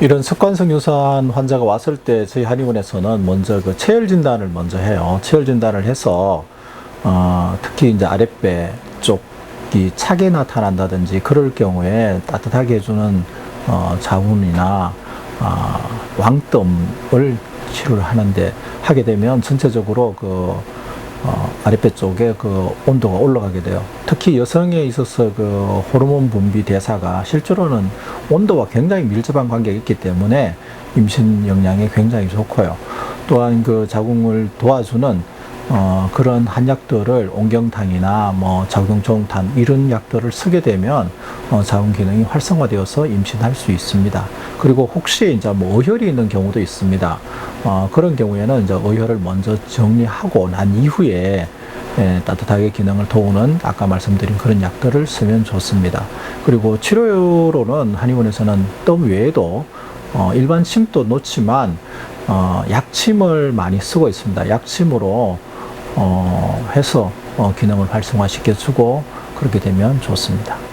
이런 습관성 유사한 환자가 왔을 때 저희 한의원에서는 먼저 그 체열 진단을 먼저 해요. 체열 진단을 해서 어, 특히 이제 아랫배 쪽이 차게 나타난다든지 그럴 경우에 따뜻하게 해주는 어, 자훈이나 아, 왕뜸을 치료를 하는데 하게 되면 전체적으로 그 어, 아랫배 쪽에 그 온도가 올라가게 돼요. 특히 여성에 있어서 그 호르몬 분비 대사가 실제로는 온도와 굉장히 밀접한 관계가 있기 때문에 임신 영향에 굉장히 좋고요. 또한 그 자궁을 도와주는 어, 그런 한약들을 옹경탕이나 뭐 자궁종탄 이런 약들을 쓰게 되면 어, 자궁 기능이 활성화되어서 임신할 수 있습니다. 그리고 혹시 이제 뭐 어혈이 있는 경우도 있습니다. 어, 그런 경우에는 이제 어혈을 먼저 정리하고 난 이후에 예, 따뜻하게 기능을 도우는 아까 말씀드린 그런 약들을 쓰면 좋습니다. 그리고 치료로는 한의원에서는 뜸 외에도 어, 일반 침도 놓지만 어, 약침을 많이 쓰고 있습니다. 약침으로 어, 해서 어, 기능을 활성화시켜 주고 그렇게 되면 좋습니다.